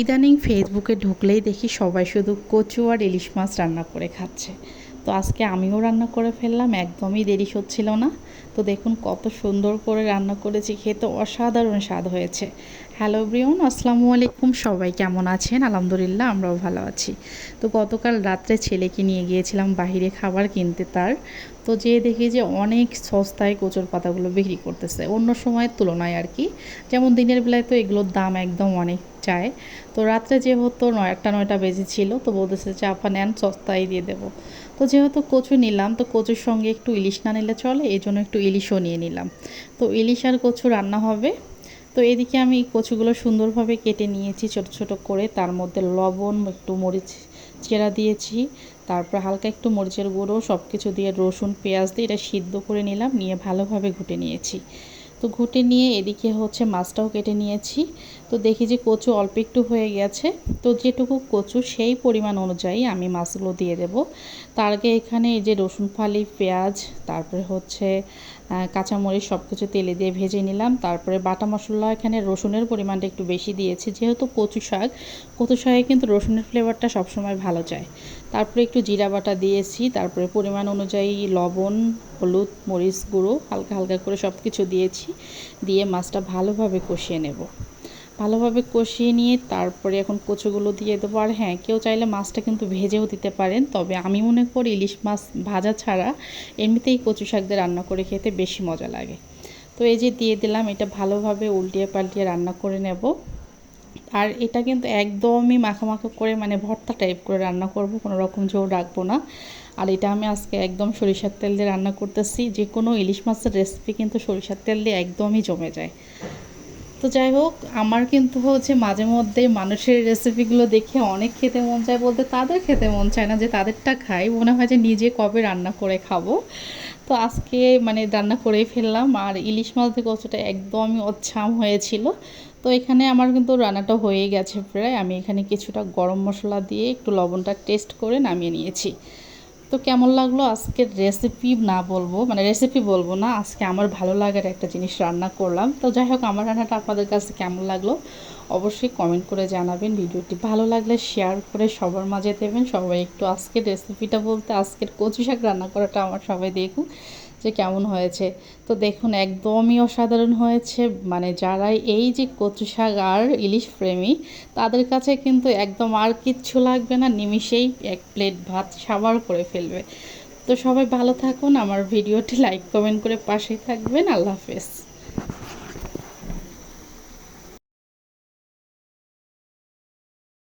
ইদানিং ফেসবুকে ঢুকলেই দেখি সবাই শুধু কচু আর ইলিশ মাছ রান্না করে খাচ্ছে। তো আজকে আমিও রান্না করে ফেললাম, একদমই দেরি হচ্ছিল না। তো দেখুন কত সুন্দর করে রান্না করেছি, খেতে অসাধারণ স্বাদ হয়েছে। হ্যালো ব্রিয়ন আসসালামু আলাইকুম। সবাই কেমন আছেন? আলহামদুলিল্লাহ, আমরাও ভালো আছি। তো গতকাল রাত্রে ছেলেকে নিয়ে গিয়েছিলাম বাহিরে খাবার কিনতে তার। তো যেয়ে দেখি যে অনেক সস্তায় কচুর পাতাগুলো বিক্রি করতেছে, অন্য সময়ের তুলনায় আর কি। যেমন দিনের বেলায় তো এগুলোর দাম একদম অনেক চায়। তো রাত্রে যেহেতু নয়, একটা নয়টা বেজে বেজেছিল তো বলতেছে যে, আপা নেন, সস্তায় দিয়ে দেবো। তো যেহেতু কচু নিলাম, তো কচুর সঙ্গে একটু ইলিশ না নিলে চলে, এই জন্য একটু ইলিশও নিয়ে নিলাম। তো ইলিশ আর কচু রান্না হবে। তো এদিকে আমি কচুগুলো সুন্দরভাবে কেটে নিয়েছি, ছোট ছোট করে। তার মধ্যে লবণ, একটু মরিচ চেরা দিয়েছি। তারপর হালকা একটু মরিচের গুঁড়ো সব কিছু দিয়ে রসুন, পেঁয়াজ দিয়ে এটা সিদ্ধ করে নিলাম, নিয়ে ভালোভাবে ঘুটে নিয়েছি। তো ঘুটে নিয়ে এদিকে হচ্ছে মাছটাও কেটে নিয়েছি। তো দেখি যে কচু অল্প একটু হয়ে গেছে। তো যেটুকু কচু সেই পরিমাণ অনুযায়ী আমি মাছগুলো দিয়ে দেব। তার আগে এখানে এই যে রসুন, ফালি, পেঁয়াজ, তারপরে হচ্ছে কাঁচামরিচ সব কিছু তেলে দিয়ে ভেজে নিলাম। তারপরে বাটা মশলা এখানে রসুনের পরিমাণটা একটু বেশি দিয়েছি। যেহেতু কচু শাক, কচু শাকে কিন্তু রসুনের ফ্লেভারটা সবসময় ভালো যায়। তারপরে একটু জিরা বাটা দিয়েছি, তারপরে পরিমাণ অনুযায়ী লবণ, হলুদ, মরিচ গুঁড়ো, হালকা হালকা করে সব কিছু দিয়েছি, দিয়ে মাছটা ভালোভাবে কষিয়ে নেব। ভালোভাবে কষিয়ে নিয়ে তারপরে এখন কচুগুলো দিয়ে দেবো। আর হ্যাঁ কেউ চাইলে মাছটা কিন্তু ভেজেও দিতে পারেন, তবে আমি মনে করি ইলিশ মাছ ভাজা ছাড়া এমনিতেই কচু শাক দিয়ে রান্না করে খেতে বেশি মজা লাগে। তো এই যে দিয়ে দিলাম, এটা ভালোভাবে উল্টিয়ে পাল্টিয়ে রান্না করে নেব। আর এটা কিন্তু একদমই মাখামাখা করে মানে ভর্তা টাইপ করে রান্না করব, কোনো রকম ঝোল রাখব না। আর এটা আমি আজকে একদম সরিষার তেল দিয়ে রান্না করতেছি যে কোনো ইলিশ মাছের রেসিপি কিন্তু সরিষার তেল দিয়ে একদমই জমে যায়। তো যাই হোক, আমার কিন্তু হচ্ছে মাঝে মধ্যে মানুষের রেসিপিগুলো দেখে অনেক খেতে মন চায় বলতে তাদের খেতে মন চায় না, যে তাদেরটা খাই। মনে হয় যে নিজে কবে রান্না করে খাব। তো আজকে মানে রান্না করেই ফেললাম। আর ইলিশ মাছ দিয়ে কচুটা একদমই অচ্ছাম হয়েছিল। তো এখানে আমার কিন্তু রান্নাটা হয়ে গেছে প্রায়। আমি এখানে কিছুটা গরম মশলা দিয়ে একটু লবণটা টেস্ট করে নামিয়ে নিয়েছি। তো কেমন লাগল আজকের রেসিপি না বলব মানে রেসিপি বলব না, আজকে আমার ভালো লাগার একটা জিনিস রান্না করলাম। তো যাই হোক, আমার রান্নাটা আপনাদের কাছে কেমন লাগল অবশ্যই কমেন্ট করে জানাবেন। ভিডিওটি ভালো লাগলে শেয়ার করে সবার মাঝে দেবেন। সবাই একটু আজকের রেসিপিটা বলতে, আজকের কচু শাক রান্না করাটা আমার সবাই দেখুক। যে কেমন হয়েছে। তো দেখুন, একদমই অসাধারণ হয়েছে। মানে যারা এই যে কচু শাক আর ইলিশ প্রেমী, তাদের কাছে কিন্তু একদম আর কিচ্ছু লাগবে না। নিমিষেই এক প্লেট ভাত সাবার করে ফেলবে। তো সবাই ভালো থাকুন। আমার ভিডিওটি লাইক, কমেন্ট করে পাশেই থাকবেন। আল্লাহ হাফেজ।